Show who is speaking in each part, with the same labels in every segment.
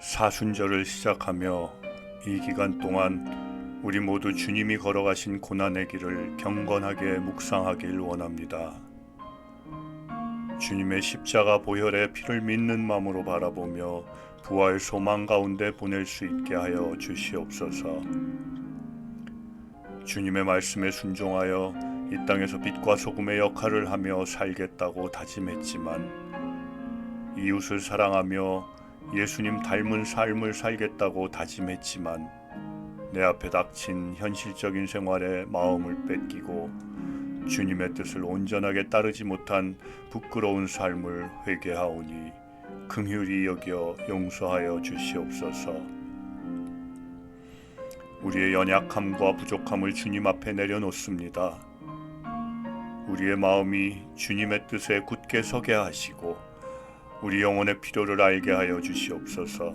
Speaker 1: 사순절을 시작하며 이 기간 동안 우리 모두 주님이 걸어가신 고난의 길을 경건하게 묵상하길 원합니다. 주님의 십자가 보혈의 피를 믿는 마음으로 바라보며 부활 소망 가운데 보낼 수 있게 하여 주시옵소서. 주님의 말씀에 순종하여 이 땅에서 빛과 소금의 역할을 하며 살겠다고 다짐했지만 이웃을 사랑하며 예수님 닮은 삶을 살겠다고 다짐했지만 내 앞에 닥친 현실적인 생활에 마음을 뺏기고 주님의 뜻을 온전하게 따르지 못한 부끄러운 삶을 회개하오니 긍휼히 여겨 용서하여 주시옵소서. 우리의 연약함과 부족함을 주님 앞에 내려놓습니다. 우리의 마음이 주님의 뜻에 굳게 서게 하시고 우리 영혼의 필요를 알게 하여 주시옵소서.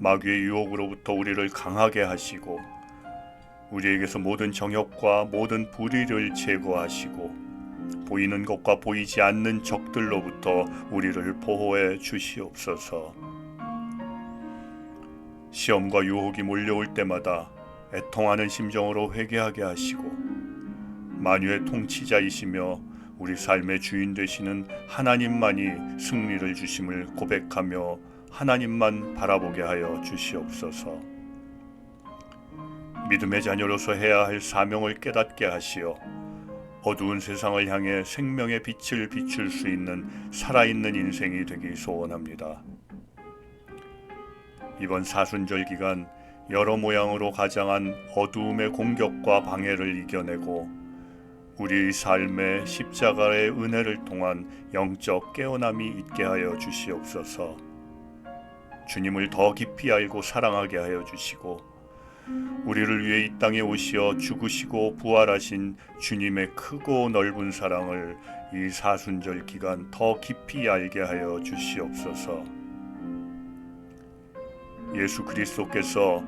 Speaker 1: 마귀의 유혹으로부터 우리를 강하게 하시고 우리에게서 모든 정욕과 모든 불의를 제거하시고 보이는 것과 보이지 않는 적들로부터 우리를 보호해 주시옵소서. 시험과 유혹이 몰려올 때마다 애통하는 심정으로 회개하게 하시고 만유의 통치자이시며 우리 삶의 주인 되시는 하나님만이 승리를 주심을 고백하며 하나님만 바라보게 하여 주시옵소서. 믿음의 자녀로서 해야 할 사명을 깨닫게 하시어 어두운 세상을 향해 생명의 빛을 비출 수 있는 살아있는 인생이 되기 소원합니다. 이번 사순절 기간 여러 모양으로 가장한 어두움의 공격과 방해를 이겨내고 우리의 삶에 십자가의 은혜를 통한 영적 깨어남이 있게 하여 주시옵소서. 주님을 더 깊이 알고 사랑하게 하여 주시고 우리를 위해 이 땅에 오시어 죽으시고 부활하신 주님의 크고 넓은 사랑을 이 사순절 기간 더 깊이 알게 하여 주시옵소서. 예수 그리스도께서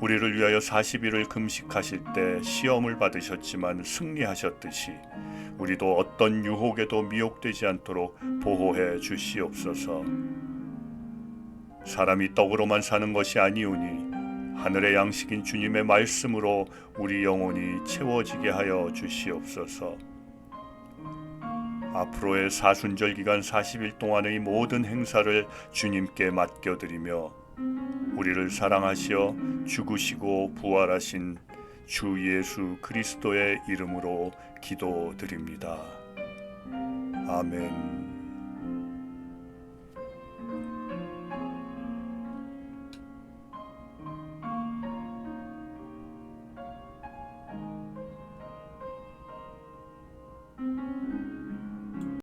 Speaker 1: 우리를 위하여 40일을 금식하실 때 시험을 받으셨지만 승리하셨듯이 우리도 어떤 유혹에도 미혹되지 않도록 보호해 주시옵소서. 사람이 떡으로만 사는 것이 아니오니 하늘의 양식인 주님의 말씀으로 우리 영혼이 채워지게 하여 주시옵소서. 앞으로의 사순절 기간 40일 동안의 모든 행사를 주님께 맡겨드리며 우리를 사랑하시어 죽으시고 부활하신 주 예수 그리스도의 이름으로 기도드립니다. 아멘.